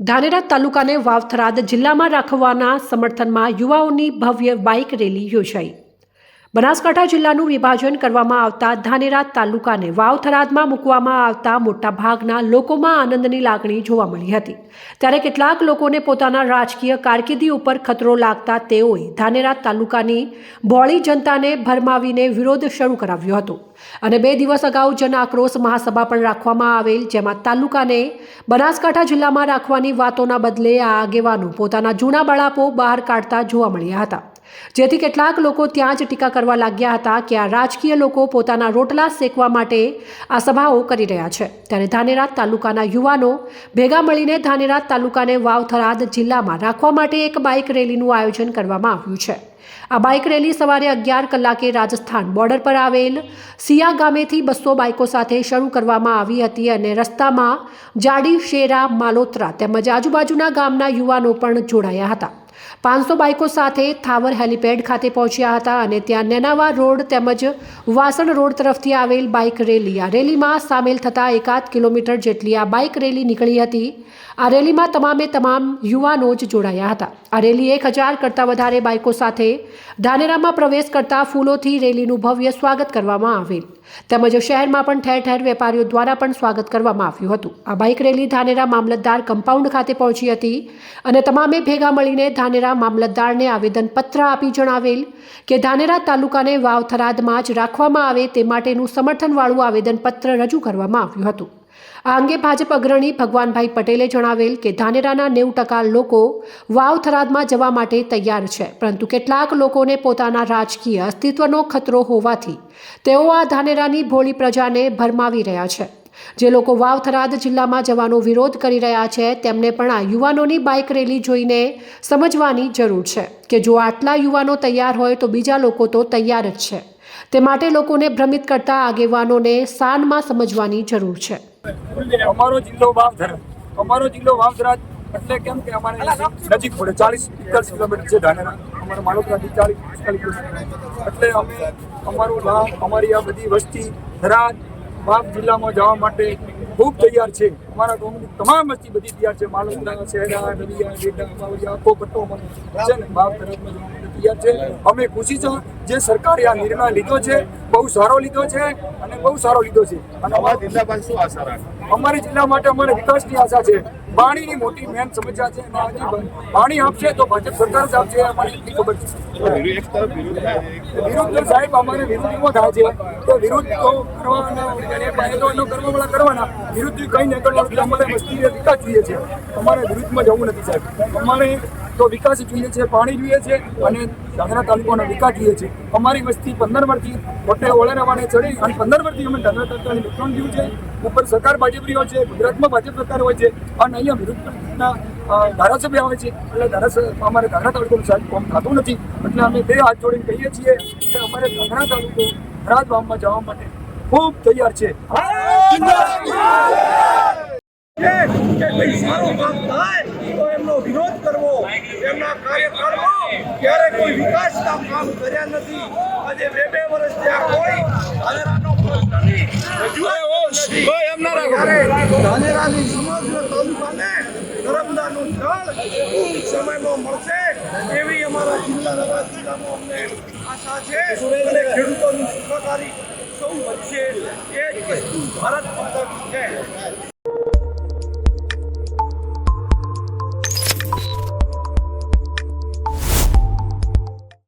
ધાનેરા તાલુકાને વાવથરાદ જિલ્લામાં રાખવાના સમર્થનમાં યુવાઓની ભવ્ય બાઇક રેલી યોજાઈ. બનાસકાંઠા જિલ્લાનું વિભાજન કરવામાં આવતા ધાનેરા તાલુકાને વાવથરાદમાં મૂકવામાં આવતા મોટા ભાગના લોકોમાં આનંદની લાગણી જોવા મળી હતી. ત્યારે કેટલાક લોકોને પોતાના રાજકીય કારકિર્દી ઉપર ખતરો લાગતા તેઓએ ધાનેરા તાલુકાની બોળી જનતાને ભરમાવીને વિરોધ શરૂ કરાવ્યો હતો. અને બે દિવસ અગાઉ જન આક્રોશ મહાસભા પણ રાખવામાં આવેલ, જેમાં તાલુકાને બનાસકાંઠા જિલ્લામાં રાખવાની વાતોના બદલે આ આગેવાનો પોતાના જૂના બળાપો બહાર કાઢતા જોવા મળ્યા હતા. જેથી કેટલાક લોકો ત્યાં જ ટીકા કરવા લાગ્યા હતા કે આ રાજકીય લોકો પોતાના રોટલા શેકવા માટે આ સભાઓ કરી રહ્યા છે. ત્યારે ધાનેરા તાલુકાના યુવાનો ભેગા મળીને ધાનેરા તાલુકાને વાવથરાદ જિલ્લામાં રાખવા માટે એક બાઇક રેલીનું આયોજન કરવામાં આવ્યું છે. આ બાઇક રેલી સવારે અગિયાર કલાકે રાજસ્થાન બોર્ડર પર આવેલ સિયા ગામેથી બસો બાઇકો સાથે શરૂ કરવામાં આવી હતી અને રસ્તામાં જાડી, શેરા, માલોત્રા તેમજ આજુબાજુના ગામના યુવાનો પણ જોડાયા હતા. પાંચસો બાઇકો સાથે થાવર હેલિપેડ ખાતે પહોંચ્યા હતા અને ત્યાં નેનાવા રોડ તેમજ વાસણ રોડ તરફથી આવેલ બાઇક રેલી. આ રેલીમાં સામેલ થતા એકાદ કિલોમીટર જેટલી આ બાઇક રેલી નીકળી હતી. આ રેલીમાં તમામે તમામ યુવાનો જ જોડાયા હતા. આ રેલી એક હજાર કરતાં વધારે બાઇકો સાથે ધાનેરામાં પ્રવેશ કરતા ફૂલોથી રેલીનું ભવ્ય સ્વાગત કરવામાં આવેલ. તેમજ શહેરમાં પણ ઠેર ઠેર વેપારીઓ દ્વારા પણ સ્વાગત કરવામાં આવ્યું હતું. આ બાઇક રેલી ધાનેરા મામલતદાર કમ્પાઉન્ડ ખાતે પહોંચી હતી અને તમામે ભેગા મળીને ધાનેરા મામલતદારને આવેદનપત્ર આપી જણાવેલ કે ધાનેરા તાલુકાને વાવ થરાદમાં જ રાખવામાં આવે તે માટેનું સમર્થનવાળું આવેદનપત્ર રજૂ કરવામાં આવ્યું હતું. આ અંગે ભાજપ અગ્રણી ભગવાનભાઈ પટેલે જણાવેલ કે ધાનેરાના નેવું ટકા લોકો વાવ થરાદમાં જવા માટે તૈયાર છે, પરંતુ કેટલાક લોકોને પોતાના રાજકીય અસ્તિત્વનો ખતરો હોવાથી તેઓ આ ધાનેરાની ભોળી પ્રજાને ભરમાવી રહ્યા છે. જે લોકો વાવ થરાદ જિલ્લામાં જવાનો વિરોધ કરી રહ્યા છે, તેમને પણ આ યુવાનોની બાઇક રેલી જોઈને સમજવાની જરૂર છે કે જો આટલા યુવાનો તૈયાર હોય તો બીજા લોકો તો તૈયાર જ છે. તે માટે લોકોને ભ્રમિત કરતા આગેવાનોને શાનમાં સમજવાની જરૂર છે. અમારો જિલ્લો વાવધરા અમારો જિલ્લો વાવધરા એટલે કેમ કે અમારે નજીક પડે, ચાલીસ પિસ્તાલીસ કિલોમીટર છે ધાનેરા. અમારા માલોકરાથી ચાલીસ પિસ્તાલીસ કિલોમીટર. એટલે અમે, અમારું નામ, અમારી આ બધી વસ્તી, થરાદ વાવ જિલ્લામાં જવા માટે ખૂબ તૈયાર છે. અમારા ગામની તમામ વસ્તી બધી તૈયાર છે. માલોકરા શહેરા નદીયા ડેડા બાવળિયા આખો પટ્ટો અમારો છે ને? બાપ તરફમાં જવા માટે તૈયાર છે. અમે ખુશી છો જે સરકારે આ નિર્ણય લીધો છે બહુ સારો લીધો છે અને બહુ સારો લીધો છે. અને અમારા જિલ્લા પાસે શું આશા રાખે? અમારી જિલ્લા માટે અમારે વિકાસની આશા છે. પાણીની મોટી મેન સમસ્યા છે અને આજે પાણી આપશે તો ભાજપ સરકાર જ આપશે, અમારી ખબર છે. વિરુદ્ધ સાહેબ અમારે વિરોધ એવો થાય છે. તો વિરોધ તો કરવાના ફાયદો એનો કરવાના. વિરુદ્ધ કંઈ નહીં કરવાનું અમારે વસ્તી વિકાસ જોઈએ છે. અમારે વિરુદ્ધમાં જવું નથી, સાહેબ. અમારે તો વિકાસ જોઈએ છે, પાણી જોઈએ છે અને ધાંગરા તાલુકાનો વિકાસ જોઈએ છે. અમારી વસ્તી પંદર વર્ષથી મોટે ઓળેરાવાને ચડી અને પંદર વર્ષથી અમે ધાંગરા તાલુકાને નુકસાન થયું છે. ઉપર સરકાર ભાજપની હોય છે, ગુજરાતમાં ભાજપ સરકાર હોય છે અને અહીંયા વિરુદ્ધના ધારાસભ્ય આવે છે. એટલે ધારાસભ્ય, અમારે ધાંગરા તાલુકાનું સાહેબ કોમ થતું નથી. એટલે અમે બે હાથ જોડીને કહીએ છીએ કે અમારે ધાંગરા તાલુકો થરાદ ગામમાં જવા માટે ખૂબ તૈયાર છે. કે કંઈ સારો કામ થાય, તો એમનો વિરોધ કરવો. એમના કાર્યકાળમાં ક્યારે કોઈ વિકાસના કામ કર્યા નથી. આજે બે બે વર્ષ ત્યાં કોઈ ધાનેરાનો ધાનેરાની સમગ્ર તાલુકાને નર્મદાનું જળ ટૂંક સમયમાં મળશે એવી અમારા જિલ્લા નર્મદા જિલ્લામાં અમને આશા છે. અને ખેડૂતોની સુખાકારી સૌ એ જ વસ્તુ ભારત માતા છે.